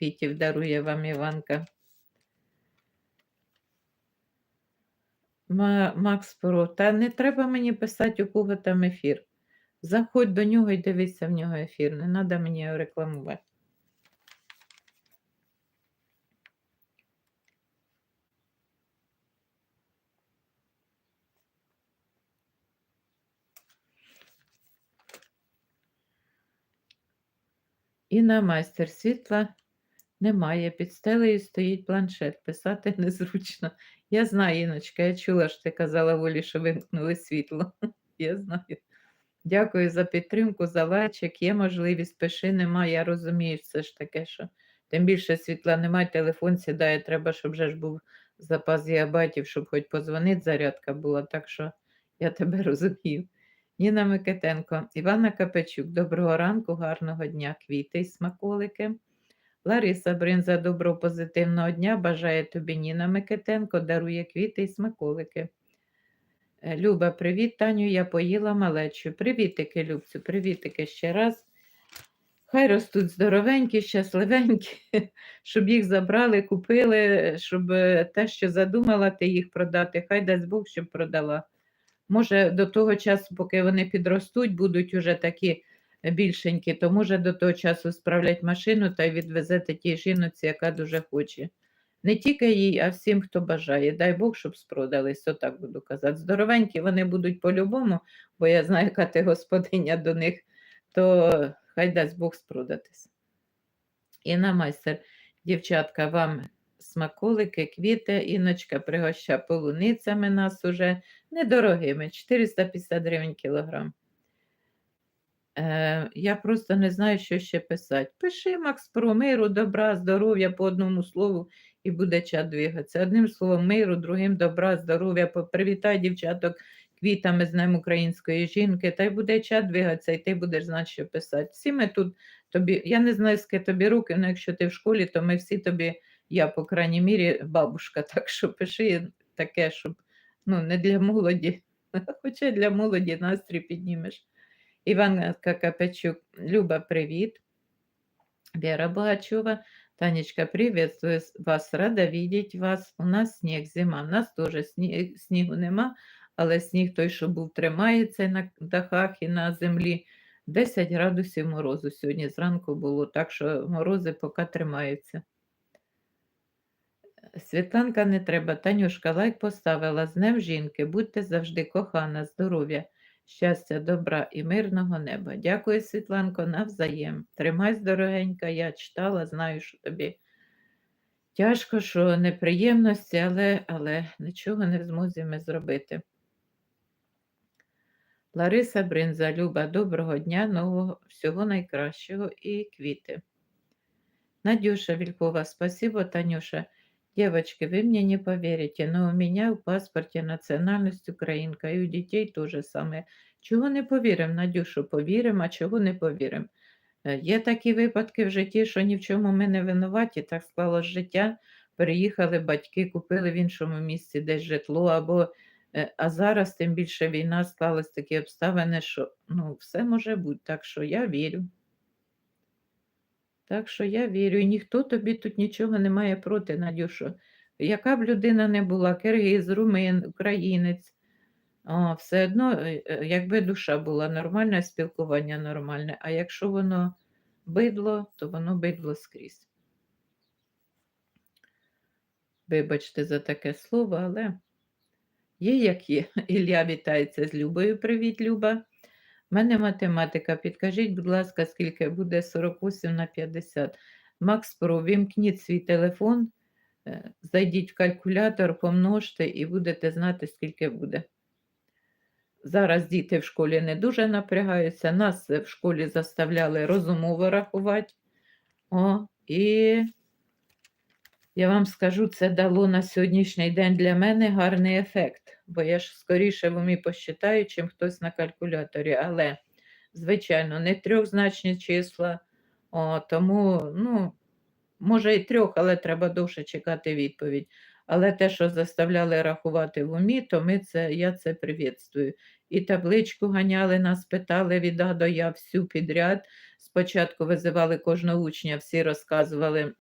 квітів дарує вам Іванка. Макс Про, та не треба мені писати, у кого там ефір. Заходь до нього і дивися в нього ефір. Не треба мені його рекламувати. Інна майстер світла немає. Під стелею стоїть планшет. Писати незручно. Я знаю, Іночка, я чула, що ти казала Волі, що вимкнули світло. Я знаю. Дякую за підтримку, за лайчик. Є можливість, пиши, нема. Я розумію все ж таке, що тим більше світла немає, телефон сідає, треба, щоб вже ж був запас гігабайтів, щоб хоч позвонити, зарядка була. Так що я тебе розумію. Ніна Микитенко, Івана Капечук, доброго ранку, гарного дня, квіти й смаколики. Лариса Бринза, доброго позитивного дня. Бажає тобі Ніна Микитенко, дарує квіти й смаколики. Е, Люба, привіт, Таню, я поїла малечу. Привітики, Любцю, привітики ще раз. Хай ростуть здоровенькі, щасливенькі, щоб їх забрали, купили, щоб е, те, що задумала ти їх продати, хай дасть Бог, щоб продала. Може, до того часу, поки вони підростуть, будуть уже такі більшенькі, то може до того часу справлять машину та відвезете тій жіноці, яка дуже хоче. Не тільки їй, а всім, хто бажає. Дай Бог, щоб спродались, отак буду казати. Здоровенькі вони будуть по-любому, бо я знаю, яка ти господиня до них, то хай дасть Бог спродатись. Інна майстер, дівчатка, вам смаколики, квіти, іночка пригоща полуницями нас уже недорогими, 450 гривень кілограм. Е, я просто не знаю, що ще писати. Пиши, Макс, про миру, добра, здоров'я по одному слову і буде чат двигатися. Одним словом, миру, другим добра, здоров'я. Привітай дівчаток квітами з Днем української жінки, та й буде чат двигатися, і ти будеш знати, що писати. Всі ми тут тобі, я не знаю, скільки тобі років, але якщо ти в школі, то ми всі тобі, я, по крайній мірі, бабушка, так що пиши таке, щоб ну, не для молоді, хоча для молоді настрій піднімеш. Іванка Капечук, Люба, привіт. Вера Богачева, Танечка, приветствую вас, рада видеть вас. У нас сніг, зима. У нас теж сні- снігу нема, але сніг той, що був, тримається на дахах і на землі. 10 градусів морозу сьогодні зранку було, так що морози поки тримаються. Світланка не треба. Танюшка, лайк поставила. З Днем жінки. Будьте завжди кохана, здоров'я, щастя, добра і мирного неба. Дякую, Світланко, навзаєм. Тримайся, дорогенька, я читала, знаю, що тобі тяжко, що неприємності, але, але нічого не в змозі ми зробити. Лариса Бринза, Люба, доброго дня, нового, всього найкращого і квіти. Надюша Вилькова, спасибо, Танюша. Девочки, вы мне не поверите, но у меня в паспорте национальность українка, і у дітей то же саме. Чого не повіримо, Надюшу, повіримо, а чого не повіримо. Є такі випадки в житті, що ні в чому ми не винуваті, так склалось життя. Переїхали батьки, купили в іншому місці десь житло, або, е, а зараз тим більше війна склалась такі обставини, що ну, все може бути. Так що я вірю. Так що я вірю, і ніхто тобі тут нічого не має проти, Надюшо. Яка б людина не була, киргиз, румин, українець, а, все одно, е, е, якби душа була нормальна, спілкування нормальне, а якщо воно бидло, то воно бидло скрізь. Вибачте за таке слово, але є як є. Ілля вітається з Любою. Привіт, Люба. У мене математика. Підкажіть, будь ласка, скільки буде 48 на 50. Макс Про, вімкніть свій телефон, е, зайдіть в калькулятор, помножте і будете знати, скільки буде. Зараз діти в школі не дуже напрягаються. Нас в школі заставляли розумово рахувати. О, і я вам скажу, це дало на сьогоднішній день для мене гарний ефект, бо я ж скоріше в умі посчитаю, чим хтось на калькуляторі. Але, звичайно, не трьохзначні числа, о, тому, ну, може і трьох, але треба довше чекати відповідь. Але те, що заставляли рахувати в умі, то ми це, я це привітствую. І табличку ганяли, нас питали від А до Я всю підряд. Спочатку визивали кожного учня, всі розказували